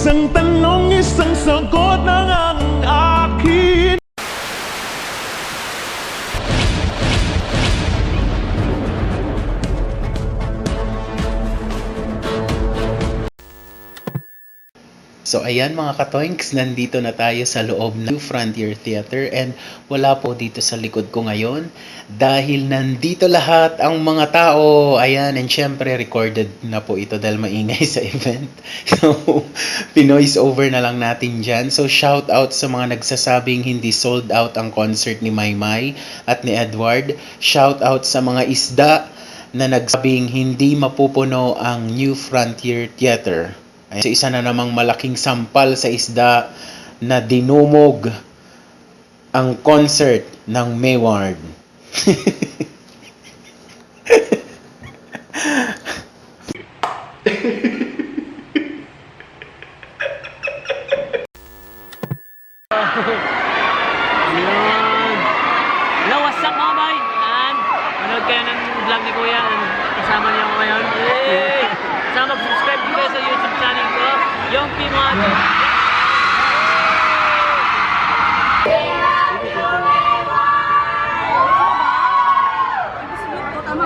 Isang tanong, isang sagot ng So ayan mga katoinks, nandito na tayo sa loob ng New Frontier Theater and wala po dito sa likod ko ngayon dahil nandito lahat ang mga tao. Ayan, and syempre recorded na po ito dahil maingay sa event. So, pinoise over na lang natin dyan. So shout out sa mga nagsasabing hindi sold out ang concert ni Maymay at ni Edward. Shout out sa mga isda na nagsabing hindi mapupuno ang New Frontier Theater. Ay, so isa na namang malaking sampal sa isda na dinumog ang concert ng Mayward. Yun. Hello, what's up mga boy? Yan. Manood kayo ng vlog ni Kuya. Kasama niya ako ngayon. Yay! Kasama mag-subscribe din kayo sa YouTube channel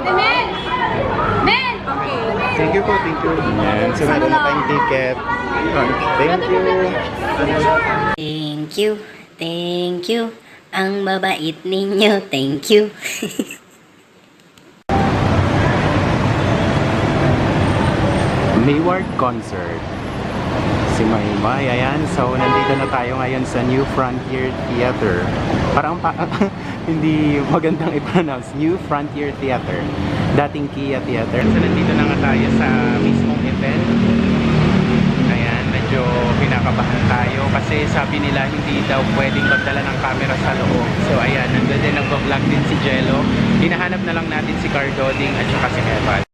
Men! Men! Okay. Thank you po, thank you. Yan, so meron na tayong ticket. Thank you. Thank you, thank you. Ang babait ninyo, thank you. Mayward Concert. Si Maymay, ayan. So, nandito na tayo ngayon sa New Frontier Theater. Parang pa, hindi magandang i-pronounce. New Frontier Theater. Dating Kia Theater. So, nandito na nga tayo sa mismong event. Ayan, medyo pinakabahan tayo kasi sabi nila hindi daw pwedeng magdala ng camera sa loob. So, ayan, nandun din nag-vlog din si Jello. Hinahanap na lang natin si Cardoding at saka si Evan.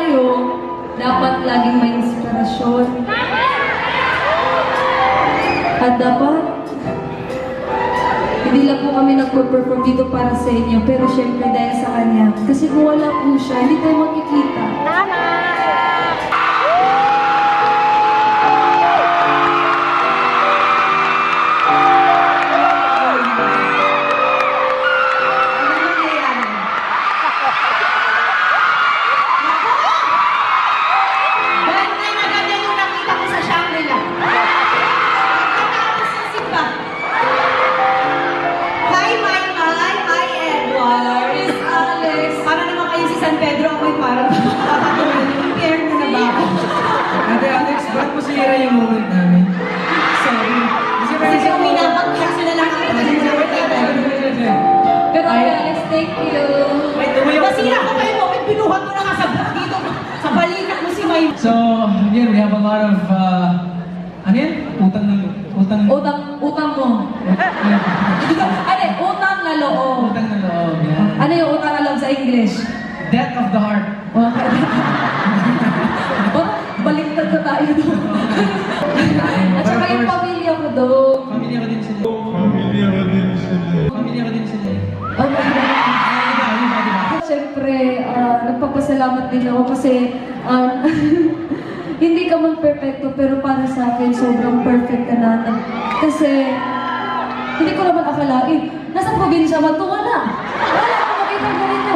Tayo, dapat laging may inspirasyon. At dapat, hindi lang po kami nagpo-perform dito para sa inyo, pero syempre dahil sa kanya. Kasi kung wala po siya, hindi tayo makikita. Ganyan San Pedro, ako'y parang kakatulad yung Pierre na ba ako? Ate Alex, ba't mo sinira yung moment namin? Sorry. Kasi uminapag-check sila lang ako. Pero Alex, thank you. Masira ko yung moment, binuhat mo na nga sa dito. Sa balikat mo si May. So, again, we have a lot of, uh, ano yan? Utang ng, utang, Utang, utang mo. ano, utang na loob. utang ng loob. Yan. Ano yung utang na loob sa English? Death of the heart. Parang baliktad na tayo doon. At saka yung pamilya ko doon. Pamilya ko din sila. Pamilya ko din sila. Pamilya ko din sila. Oh my God. Siyempre, ah, nagpapasalamat din ako kasi ah, hindi ka man perfecto pero para sa akin sobrang perfect ka na. Kasi hindi ko naman akalain. Nasa probinsya man to? Wala. Wala ko makita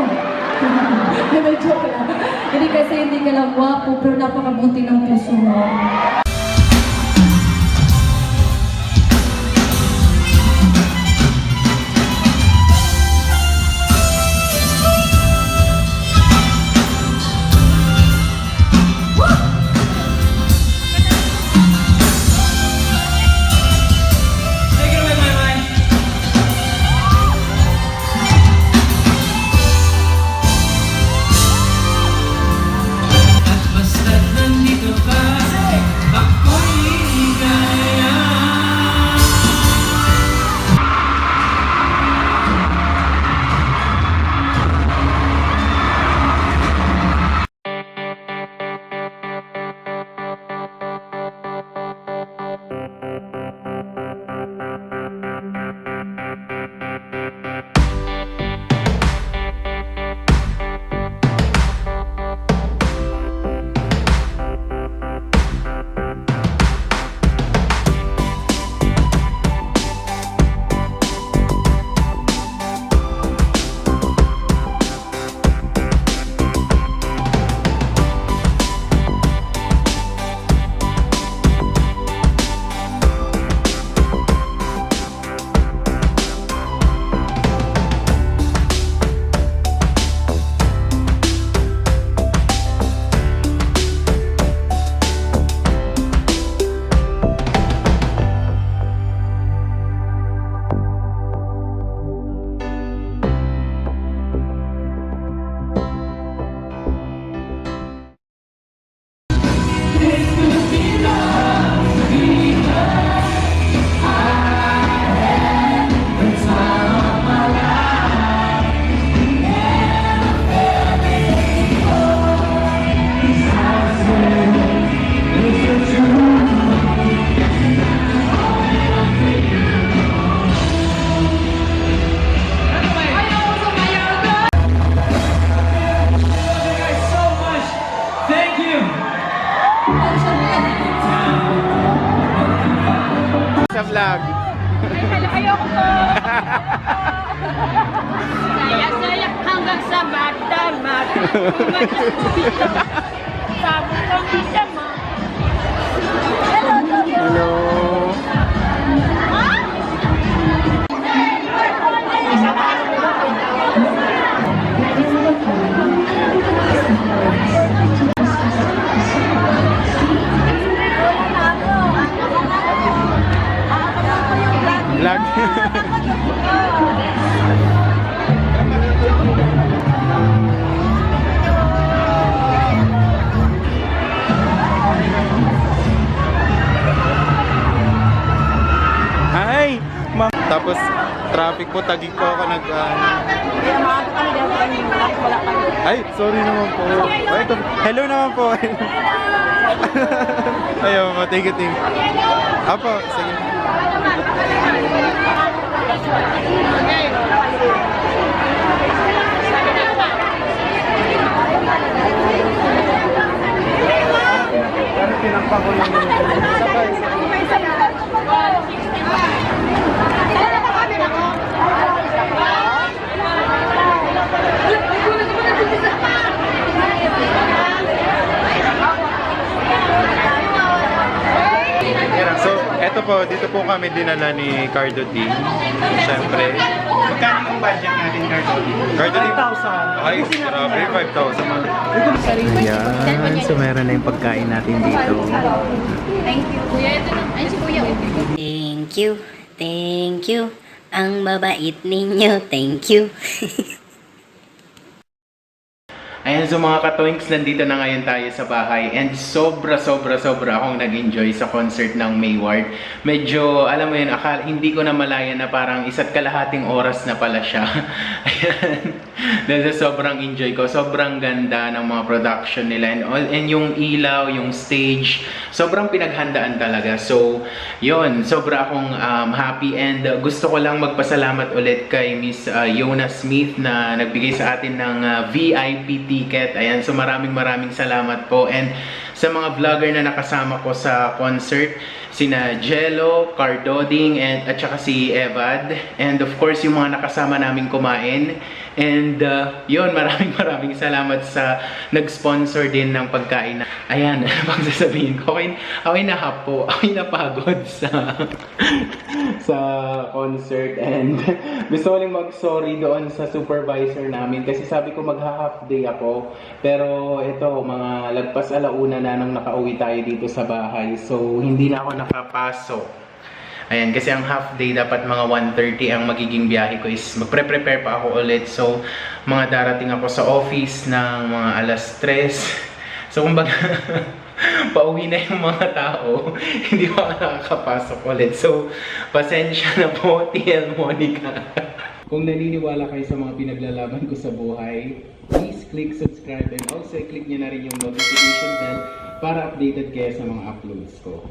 Hindi, joke lang. Hindi kasi hindi ka lang gwapo pero napakabuti ng puso mo. Ay, ayoko. Saya-saya. Tapos, traffic po, tagig po ako nag... ah, ay, sorry naman po. Ito, hello naman po. Ayaw, thank you, thank. Apo, sige. So, po, dito po kami dinala ni Cardo D. Siyempre. Magkano yung budget natin, Cardo D? Cardo D? 5,000. Ay, grabe, 5,000. Ayan, so meron na yung pagkain natin dito. Thank you. Kuya, ito na. Ay, si Kuya. Thank you, thank you. Ang babait ninyo, thank you. Ayan, so mga katoinks, nandito na ngayon tayo sa bahay and sobra, sobra, sobra akong nag-enjoy sa concert ng Mayward. Medyo, alam mo yun, akala, hindi ko na malaya na parang isa't kalahating oras na pala siya. Ayan. Dahil sobrang enjoy ko, sobrang ganda ng mga production nila and, all, and yung ilaw, yung stage, sobrang pinaghandaan talaga. So, yun, sobra akong um, happy and uh, gusto ko lang magpasalamat ulit kay Miss uh, Yona Smith na nagbigay sa atin ng uh, VIP ticket. Ayan, so maraming maraming salamat po. And sa mga vlogger na nakasama ko sa concert, sina Jello, Cardoding, and at saka si Evad. And of course, yung mga nakasama namin kumain. And uh, yun, maraming maraming salamat sa nag-sponsor din ng pagkain. na- Ayan, pag sasabihin ko, ako'y, ako'y nahapo, ako'y napagod sa sa concert and gusto ko mag-sorry doon sa supervisor namin kasi sabi ko magha-half day ako pero ito mga lagpas alauna na nang nakauwi tayo dito sa bahay so hindi na ako nakapasok Ayan, kasi ang half day dapat mga 1.30 ang magiging biyahe ko is magpre-prepare pa ako ulit. So, mga darating ako sa office ng mga alas 3. So, kumbaga, pauwi na yung mga tao. Hindi ako nakakapasok ulit. So, pasensya na po, TL Monica. Kung naniniwala kayo sa mga pinaglalaban ko sa buhay, please click subscribe and also click nyo na rin yung notification bell para updated kayo sa mga uploads ko.